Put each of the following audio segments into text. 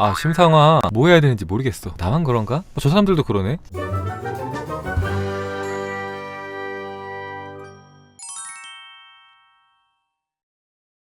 아 심상아 뭐 해야 되는지 모르겠어 나만 그런가? 어, 저 사람들도 그러네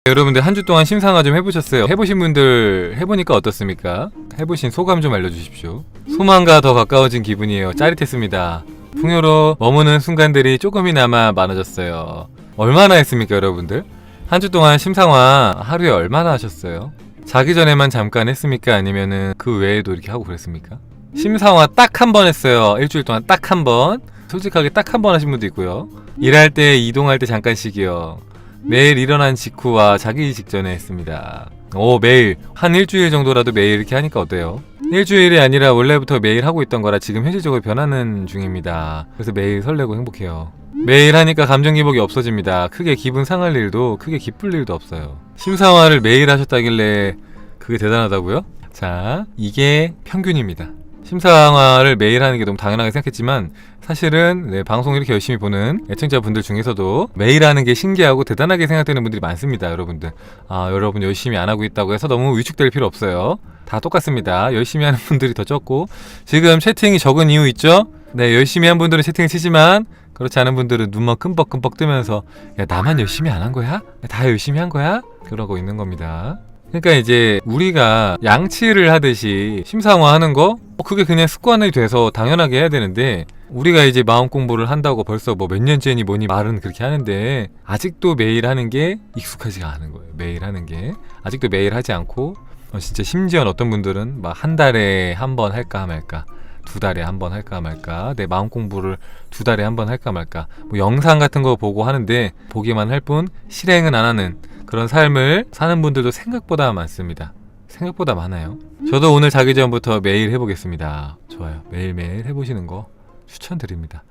여러분들 한 주 동안 심상화 좀 해보셨어요? 해보신 분들 해보니까 어떻습니까? 해보신 소감 좀 알려주십시오. 소망과 더 가까워진 기분이에요. 짜릿했습니다. 풍요로 머무는 순간들이 조금이나마 많아졌어요. 얼마나 했습니까, 여러분들? 한 주 동안 심상화 하루에 얼마나 하셨어요? 자기 전에만 잠깐 했습니까? 아니면은 그 외에도 이렇게 하고 그랬습니까? 심상화 딱한 번 했어요. 일주일 동안 딱 한 번. 솔직하게 딱 한 번 하신 분도 있고요. 일할 때, 이동할 때 잠깐씩이요. 매일 일어난 직후와 자기 직전에 했습니다. 오, 매일. 한 일주일 정도라도 매일 이렇게 하니까 어때요? 일주일이 아니라 원래부터 매일 하고 있던 거라 지금 현실적으로 변하는 중입니다. 그래서 매일 설레고 행복해요. 매일 하니까 감정 기복이 없어집니다. 크게 기분 상할 일도 크게 기쁠 일도 없어요. 심사화를 매일 하셨다길래 그게 대단하다고요? 자, 이게 평균입니다. 심사화를 매일 하는 게 너무 당연하게 생각했지만 사실은 네, 방송 이렇게 열심히 보는 애청자분들 중에서도 매일 하는 게 신기하고 대단하게 생각되는 분들이 많습니다, 여러분들. 아, 여러분 열심히 안 하고 있다고 해서 너무 위축될 필요 없어요. 다 똑같습니다. 열심히 하는 분들이 더 적고 지금 채팅이 적은 이유 있죠? 네, 열심히 한 분들은 채팅을 치지만 그렇지 않은 분들은 눈만 끔뻑끔뻑 뜨면서 야 나만 열심히 안 한 거야? 다 열심히 한 거야? 그러고 있는 겁니다. 그러니까 이제 우리가 양치를 하듯이 심상화하는 거 어, 그게 그냥 습관이 돼서 당연하게 해야 되는데 우리가 이제 마음 공부를 한다고 벌써 뭐 몇 년째니 뭐니 말은 그렇게 하는데 아직도 매일 하는 게 익숙하지가 않은 거예요. 매일 하는 게 아직도 매일 하지 않고 어, 진짜 심지어 어떤 분들은 막 한 달에 한 번 할까 말까 두 달에 한 번 할까 말까 내 마음 공부를 두 달에 한 번 할까 말까 뭐 영상 같은 거 보고 하는데 보기만 할 뿐 실행은 안 하는 그런 삶을 사는 분들도 생각보다 많습니다. 생각보다 많아요. 저도 오늘 자기 전부터 매일 해보겠습니다. 좋아요. 매일매일 해보시는 거 추천드립니다.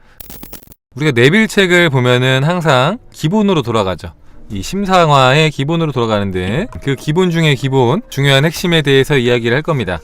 우리가 내빌책을 보면은 항상 기본으로 돌아가죠. 이 심상화의 기본으로 돌아가는데 그 기본 중에 기본 중요한 핵심에 대해서 이야기를 할 겁니다.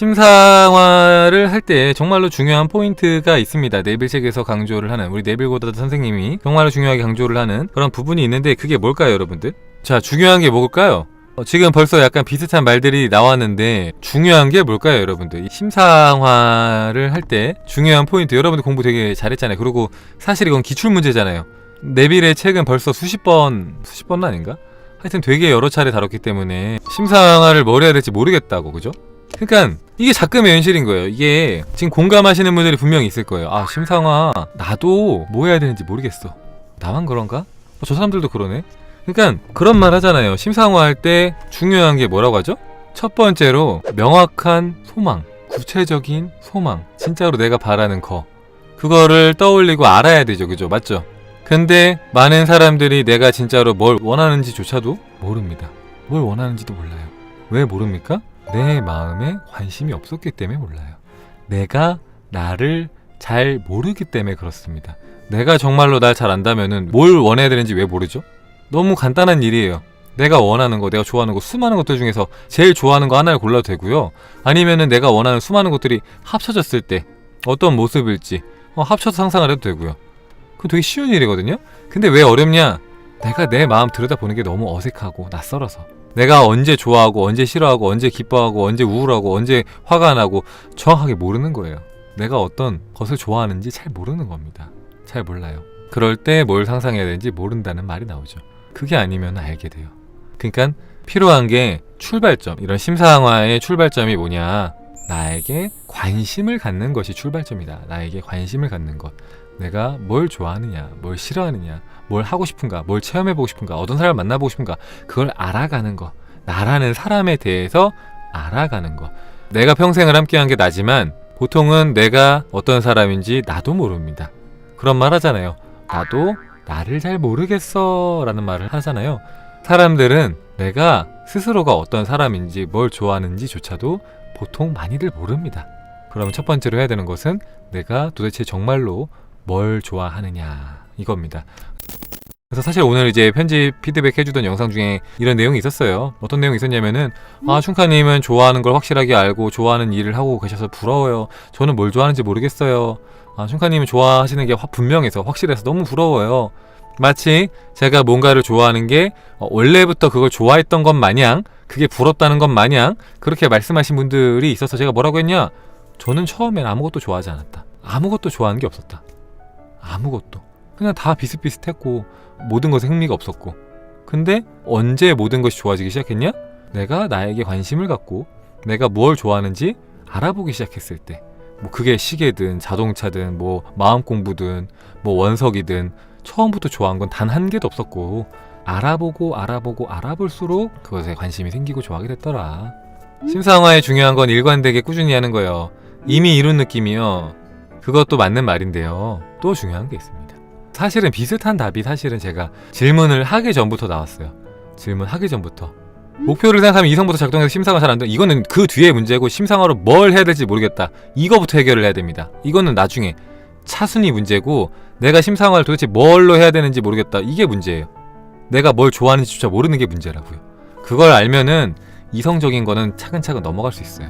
심상화를 할 때 정말로 중요한 포인트가 있습니다. 네빌 책에서 강조를 하는 우리 네빌 고다드 선생님이 정말로 중요하게 강조를 하는 그런 부분이 있는데 그게 뭘까요, 여러분들? 자, 중요한 게 뭘까요? 어, 지금 벌써 약간 비슷한 말들이 나왔는데 중요한 게 뭘까요, 여러분들? 이 심상화를 할 때 중요한 포인트 여러분들 공부 되게 잘했잖아요. 그리고 사실 이건 기출 문제잖아요. 네빌의 책은 벌써 수십 번, 수십 번은 아닌가? 하여튼 되게 여러 차례 다뤘기 때문에 심상화를 뭘 해야 될지 모르겠다고, 그죠? 그러니까 이게 작금의 현실인 거예요. 이게 지금 공감하시는 분들이 분명히 있을 거예요. 아 심상화 나도 뭐 해야 되는지 모르겠어. 나만 그런가? 어, 저 사람들도 그러네. 그러니까 그런 말 하잖아요. 심상화 할 때 중요한 게 뭐라고 하죠? 첫 번째로 명확한 소망, 구체적인 소망, 진짜로 내가 바라는 거 그거를 떠올리고 알아야 되죠, 그죠? 맞죠? 근데 많은 사람들이 내가 진짜로 뭘 원하는지조차도 모릅니다. 뭘 원하는지도 몰라요. 왜 모릅니까? 내 마음에 관심이 없었기 때문에 몰라요. 내가 나를 잘 모르기 때문에 그렇습니다. 내가 정말로 날 잘 안다면은 뭘 원해야 되는지 왜 모르죠? 너무 간단한 일이에요. 내가 원하는 거, 내가 좋아하는 거, 수많은 것들 중에서 제일 좋아하는 거 하나를 골라도 되고요. 아니면은 내가 원하는 수많은 것들이 합쳐졌을 때 어떤 모습일지 어, 합쳐서 상상을 해도 되고요. 그건 되게 쉬운 일이거든요. 근데 왜 어렵냐? 내가 내 마음 들여다보는 게 너무 어색하고 낯설어서. 내가 언제 좋아하고 언제 싫어하고 언제 기뻐하고 언제 우울하고 언제 화가 나고 정확하게 모르는 거예요. 내가 어떤 것을 좋아하는지 잘 모르는 겁니다. 잘 몰라요. 그럴 때 뭘 상상해야 되는지 모른다는 말이 나오죠. 그게 아니면 알게 돼요. 그러니까 필요한 게 출발점, 이런 심사항화의 출발점이 뭐냐? 나에게 관심을 갖는 것이 출발점이다. 나에게 관심을 갖는 것. 내가 뭘 좋아하느냐, 뭘 싫어하느냐, 뭘 하고 싶은가, 뭘 체험해보고 싶은가, 어떤 사람을 만나보고 싶은가, 그걸 알아가는 거. 나라는 사람에 대해서 알아가는 거. 내가 평생을 함께한 게 나지만 보통은 내가 어떤 사람인지 나도 모릅니다. 그런 말 하잖아요. 나도 나를 잘 모르겠어 라는 말을 하잖아요. 사람들은 내가 스스로가 어떤 사람인지 뭘 좋아하는지조차도 보통 많이들 모릅니다. 그러면 첫 번째로 해야 되는 것은 내가 도대체 정말로 뭘 좋아하느냐 이겁니다. 그래서 사실 오늘 이제 편집 피드백 해주던 영상 중에 이런 내용이 있었어요. 어떤 내용이 있었냐면은 아 춘카님은 좋아하는 걸 확실하게 알고 좋아하는 일을 하고 계셔서 부러워요. 저는 뭘 좋아하는지 모르겠어요. 아 춘카님은 좋아하시는 게확 분명해서 확실해서 너무 부러워요. 마치 제가 뭔가를 좋아하는 게 어, 원래부터 그걸 좋아했던 것 마냥 그게 부럽다는 것 마냥 그렇게 말씀하신 분들이 있어서 제가 뭐라고 했냐? 저는 처음엔 아무것도 좋아하지 않았다. 아무것도 좋아하는 게 없었다. 아무것도. 그냥 다 비슷비슷했고 모든 것에 흥미가 없었고. 근데 언제 모든 것이 좋아지기 시작했냐? 내가 나에게 관심을 갖고 내가 뭘 좋아하는지 알아보기 시작했을 때. 뭐 그게 시계든 자동차든 뭐 마음 공부든 뭐 원석이든 처음부터 좋아한 건 단 한 개도 없었고 알아보고 알아보고 알아볼수록 그것에 관심이 생기고 좋아하게 됐더라. 심상화의 중요한 건 일관되게 꾸준히 하는 거예요. 이미 이룬 느낌이요. 그것도 맞는 말인데요. 또 중요한 게 있습니다. 사실은 비슷한 답이 사실은 제가 질문을 하기 전부터 나왔어요. 질문하기 전부터. 목표를 생각하면 이성부터 작동해서 심상화 잘안 돼. 이거는 그 뒤에 문제고 심상화로 뭘 해야 될지 모르겠다. 이거부터 해결을 해야 됩니다. 이거는 나중에 차순위 문제고 내가 심상화를 도대체 뭘로 해야 되는지 모르겠다. 이게 문제예요. 내가 뭘 좋아하는지조차 모르는 게 문제라고요. 그걸 알면은 이성적인 거는 차근차근 넘어갈 수 있어요.